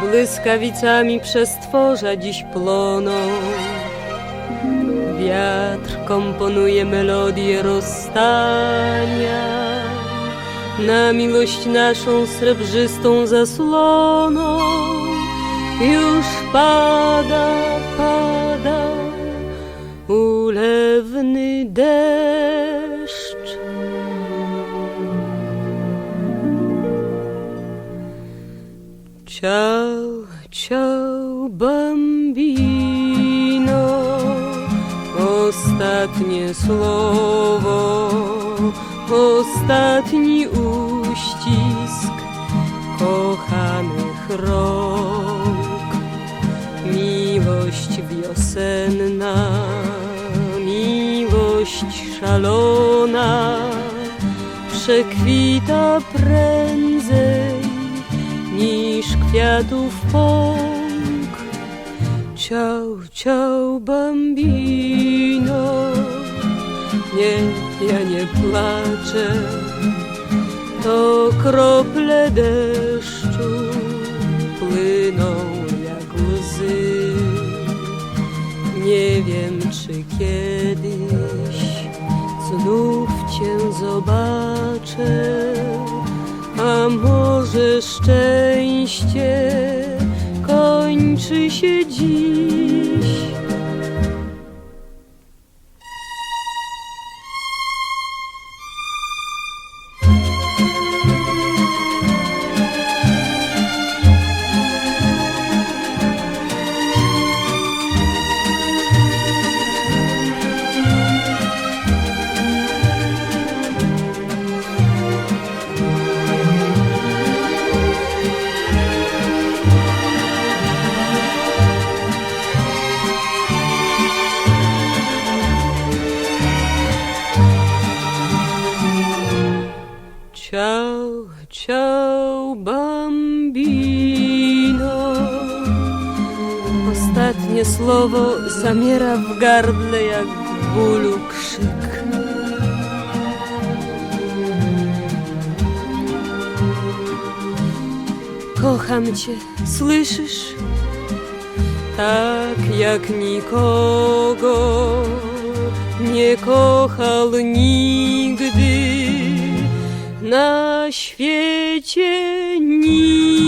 Błyskawicami przez tworza dziś płoną. Wiatr komponuje melodię rozstania. Na miłość naszą srebrzystą zasłoną już pada, pada ulewny deszcz. Ciao, ciao, bambino. Ostatnie słowo, ostatni uścisk kochanych rąk. Miłość wiosenna, miłość szalona, przekwita niż kwiatów pąk. Ciao, ciao, bambino. Nie, ja nie płaczę. To krople deszczu płyną jak łzy. Nie wiem, czy kiedyś znów cię zobaczę. A może szczęście kończy się dziś? Ciao, ciao, bambino. Ostatnie słowo zamiera w gardle jak bólu krzyk. Kocham cię, słyszysz? Tak jak nikogo nie kochał nigdy na świecie nikt.